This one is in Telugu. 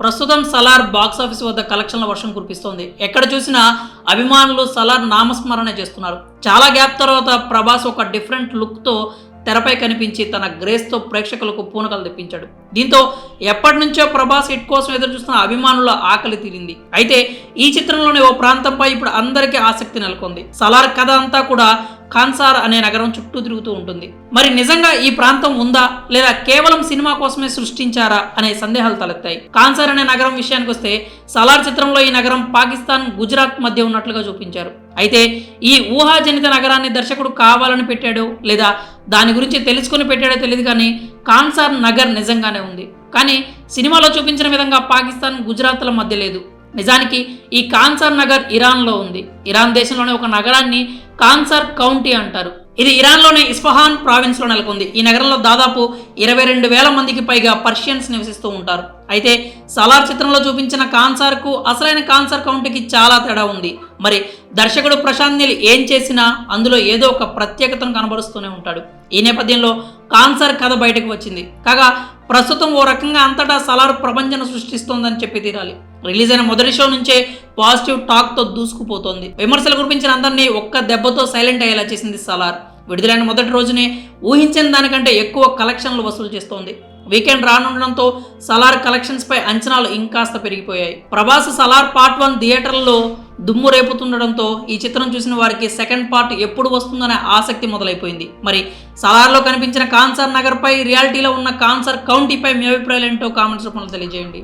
ప్రస్తుతం సలార్ బాక్స్ ఆఫీస్ వద్ద కలెక్షన్ల వర్షం కురిపిస్తోంది. ఎక్కడ చూసినా అభిమానులు సలార్ నామస్మరణ చేస్తున్నారు. చాలా గ్యాప్ తర్వాత ప్రభాస్ ఒక డిఫరెంట్ లుక్తో తెరపై కనిపించి తన గ్రేస్తో ప్రేక్షకులకు పూనకలు తెప్పించాడు. దీంతో ఎప్పటి నుంచో ప్రభాస్ హిట్ కోసం ఎదురు చూస్తున్న అభిమానుల ఆకలి తీరింది. అయితే ఈ చిత్రంలోని ఓ ప్రాంతంపై ఇప్పుడు అందరికీ ఆసక్తి నెలకొంది. సలార్ కథ అంతా కూడా ఖాన్సార్ అనే నగరం చుట్టూ తిరుగుతూ ఉంటుంది. మరి నిజంగా ఈ ప్రాంతం ఉందా? లేదా కేవలం సినిమా కోసమే సృష్టించారా? అనే సందేహాలు తలెత్తాయి. ఖాన్సార్ అనే నగరం విషయానికి వస్తే సలార్ చిత్రంలో ఈ నగరం పాకిస్తాన్ గుజరాత్ మధ్య ఉన్నట్లుగా చూపించారు. అయితే ఈ ఊహాజనిత నగరాన్ని దర్శకుడు కావాలని పెట్టాడో లేదా దాని గురించి తెలుసుకుని పెట్టాడో తెలియదు కానీ కాన్సార్ నగర్ నిజంగానే ఉంది. కానీ సినిమాలో చూపించిన విధంగా పాకిస్తాన్ గుజరాత్ల మధ్య లేదు. నిజానికి ఈ కాన్సార్ నగర్ ఇరాన్లో ఉంది. ఇరాన్ దేశంలోని ఒక నగరాన్ని కాన్సార్ కౌంటీ అంటారు. ఇది ఇరాన్లోని ఇస్ఫహాన్ ప్రావిన్స్లో నెలకొంది. ఈ నగరంలో దాదాపు ఇరవై రెండు వేల మందికి పైగా పర్షియన్స్ నివసిస్తూ ఉంటారు. అయితే సలార్ చిత్రంలో చూపించిన కాన్సార్కు అసలైన కాన్సార్ కౌంటీకి చాలా తేడా ఉంది. మరి దర్శకుడు ప్రశాంత్ నీల్ ఏం చేసినా అందులో ఏదో ఒక ప్రత్యేకతను కనబరుస్తూనే ఉంటాడు. ఈ నేపథ్యంలో కాన్సార్ కథ బయటకు వచ్చింది. కాగా ప్రస్తుతం ఓ రకంగా అంతటా సలార్ ప్రపంచం సృష్టిస్తోందని చెప్పి తీరాలి. రిలీజ్ అయిన మొదటి షో నుంచే పాజిటివ్ టాక్తో దూసుకుపోతోంది. విమర్శలు కురిపించిన అందరినీ ఒక్క దెబ్బతో సైలెంట్ అయ్యేలా చేసింది సలార్. విడుదలైన మొదటి రోజునే ఊహించిన దానికంటే ఎక్కువ కలెక్షన్లు వసూలు చేస్తోంది. వీకెండ్ రానుండడంతో సలార్ కలెక్షన్స్పై అంచనాలు ఇంకాస్త పెరిగిపోయాయి. ప్రభాస్ సలార్ పార్ట్ వన్ థియేటర్లో దుమ్ము రేపుతుండడంతో ఈ చిత్రం చూసిన వారికి సెకండ్ పార్ట్ ఎప్పుడు వస్తుందనే ఆసక్తి మొదలైపోయింది. మరి సలార్లో కనిపించిన కాన్సర్ నగర్పై రియాలిటీలో ఉన్న కాన్సర్ కౌంటీపై మీ అభిప్రాయాలు ఏంటో కామెంట్స్ రూపంలో తెలియజేయండి.